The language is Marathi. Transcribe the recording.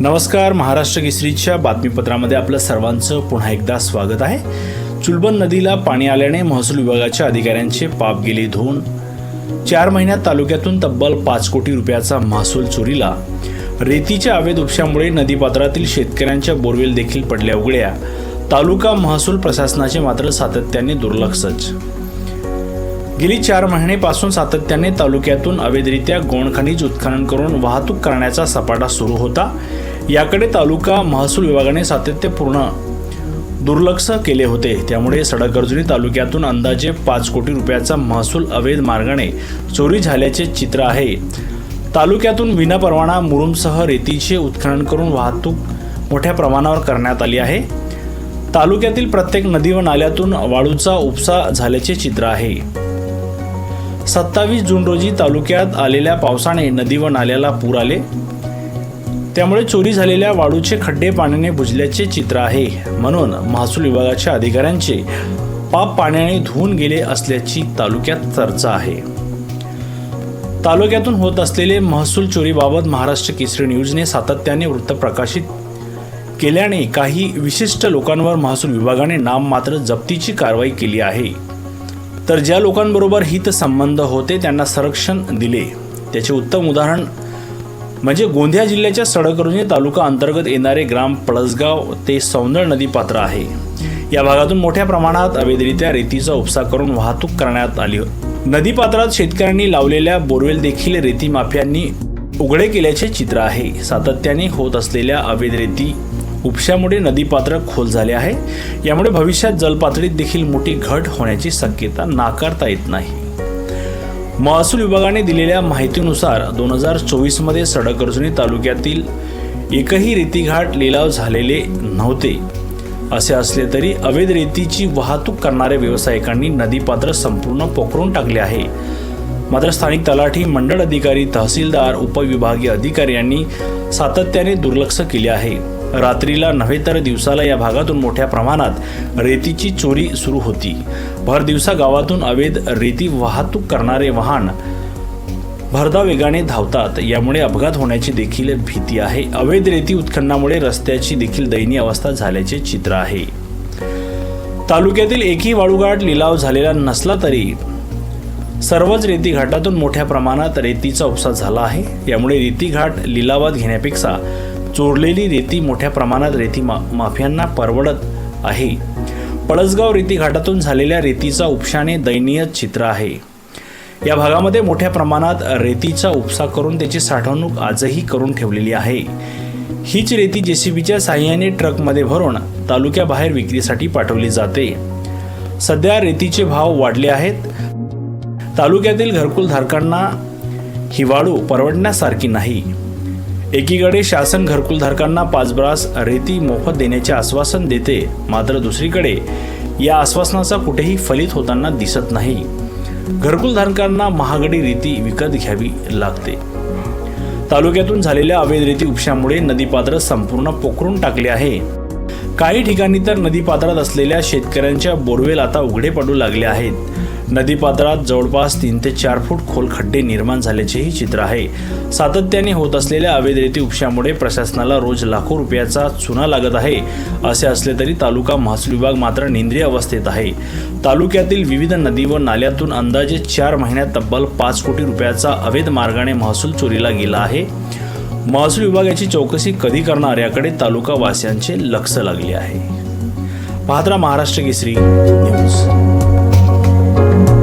नमस्कार महाराष्ट्र केसरीच्या बातमीपत्रामध्ये आपलं सर्वांचं पुन्हा एकदा स्वागत आहे. चुलबन नदीला पाणी आल्याने महसूल विभागाच्या अधिकाऱ्यांचे पाप गेले धुवून. चार महिन्यात तालुक्यातून तब्बल पाच कोटी रुपयाचा महसूल चोरीला. रेतीच्या अवैध उपशामुळे नदीपात्रातील शेतकऱ्यांच्या बोरवेल देखील पडल्या उघड्या. तालुका महसूल प्रशासनाचे मात्र सातत्याने दुर्लक्षच. गेली चार महिनेपासून सातत्याने तालुक्यातून अवैधरित्या गोणखनिज उत्खनन करून वाहतूक करण्याचा सपाटा सुरू होता. याकडे तालुका महसूल विभागाने सातत्यपूर्ण दुर्लक्ष केले होते. त्यामुळे सडकगर्जुनी तालुक्यातून अंदाजे पाच कोटी रुपयाचा महसूल अवैध मार्गाने चोरी झाल्याचे चित्र आहे. तालुक्यातून विनापरवाना मुरुमसह रेतीचे उत्खनन करून वाहतूक मोठ्या प्रमाणावर करण्यात आली आहे. तालुक्यातील प्रत्येक नदी व नाल्यातून वाळूचा उपसा झाल्याचे चित्र आहे. सत्तावीस जून रोजी तालुक्यात आलेल्या पावसाने नदी व नाल्याला पूर आले. त्यामुळे चोरी झालेल्या वाळूचे खड्डे पाण्याने बुजल्याचे चित्र आहे. म्हणून महसूल विभागाच्या अधिकाऱ्यांचे पाप पाण्याने धुवून गेले असल्याची तालुक्यात चर्चा आहे. तालुक्यातून होत असलेले महसूल चोरीबाबत महाराष्ट्र केसरी न्यूजने सातत्याने वृत्त प्रकाशित केल्याने काही विशिष्ट लोकांवर महसूल विभागाने नाममात्र जप्तीची कारवाई केली आहे. तर ज्या लोकांबरोबर हितसंबंध होते त्यांना संरक्षण दिले. त्याचे उत्तम उदाहरण म्हणजे गोंदिया जिल्ह्याच्या सडकरुणी तालुका अंतर्गत येणारे ग्राम पळसगाव ते सौंदळ नदी पात्र आहे. या भागातून मोठ्या प्रमाणात अवैधरित्या रेतीचा उपसा करून वाहतूक करण्यात आली. नदीपात्रात शेतकऱ्यांनी लावलेल्या बोरवेल देखील रेती माफियांनी उघडे केल्याचे चित्र आहे. सातत्याने होत असलेल्या अवैध रेती उपशामुळे नदीपात्र खोल झाले आहे. यामुळे भविष्यात जलपातळीत देखील मोठी घट होण्याची शक्यता नाकारता येत नाही. महसूल विभागाने दिलेल्या माहितीनुसार दोन हजार चोवीसमध्ये सडकर्जुनी तालुक्यातील एकही रेतीघाट लिलाव झालेले नव्हते. असे असले तरी अवैध रेतीची वाहतूक करणाऱ्या व्यावसायिकांनी नदीपात्र संपूर्ण पोखरून टाकले आहे. मात्र स्थानिक तलाठी मंडळ अधिकारी तहसीलदार उपविभागीय अधिकारी यांनी सातत्याने दुर्लक्ष केले आहे. रात्रीला नव्हे तर दिवसाला या भागातून मोठ्या प्रमाणात रेतीची चोरी सुरू होती. भर दिवसा गावातून अवैध रेती वाहतूक करणारे वाहन भरदा वेगाने धावतात. यामुळे अपघात होण्याची देखील भीती आहे. अवैध रेती उत्खननामुळे रस्त्याची देखील दयनीय अवस्था झाल्याचे चित्र आहे. तालुक्यातील एकही वाळूघाट लिलाव झालेला नसला तरी सर्वच रेती घाटातून मोठ्या प्रमाणात रेतीचा उपसा झाला आहे. यामुळे रेती घाट लिलावात घेण्यापेक्षा चोरलेली रेती मोठ्या प्रमाणात रेती मा माफियांना परवडत आहे. पळसगाव रेती घाटातून झालेल्या रेतीचा उपशाने दयनीय चित्र आहे. या भागामध्ये मोठ्या प्रमाणात रेतीचा उपसा करून त्याची साठवणूक आजही करून ठेवलेली आहे. हीच रेती जेसीबीच्या साह्याने ट्रकमध्ये भरून तालुक्याबाहेर विक्रीसाठी पाठवली जाते. सध्या रेतीचे भाव वाढले आहेत. तालुक्यातील घरकुलधारकांना हिवाळू परवडण्यासारखी नाही. एकीकडे शासन घरकुलधारकांना पाचब्रास रेती मोफत देण्याचे आश्वासन देते मात्र दुसरीकडे या आश्वासनाचा कुठेही फलित होताना दिसत नाही. घरकुलधारकांना महागडी रेती विकत घ्यावी लागते. तालुक्यातून झालेल्या अवैध रेती उपशामुळे नदीपात्र संपूर्ण पोखरून टाकले आहे. काही ठिकाणी तर नदीपात्रात असलेल्या शेतकऱ्यांच्या बोरवेल आता उघडे पडू लागले आहेत. नदीपात्रात जवळपास तीन ते चार फूट खोल खड्डे निर्माण झाल्याचेही चित्र आहे. सातत्याने होत असलेल्या अवैध रेती उपशामुळे प्रशासनाला रोज लाखो रुपयाचा चुना लागत आहे. असे असले तरी तालुका महसूल विभाग मात्र निंद्रिय अवस्थेत आहे. तालुक्यातील विविध नदी व नाल्यातून अंदाजे चार महिन्यात तब्बल पाच कोटी रुपयाचा अवैध मार्गाने महसूल चोरीला गेला आहे. महसूल विभागाची चौकशी कधी करणार याकडे तालुका वासियांचे लक्ष लागले आहे. पाहत्रा Maharashtra Kesari news. Thank you.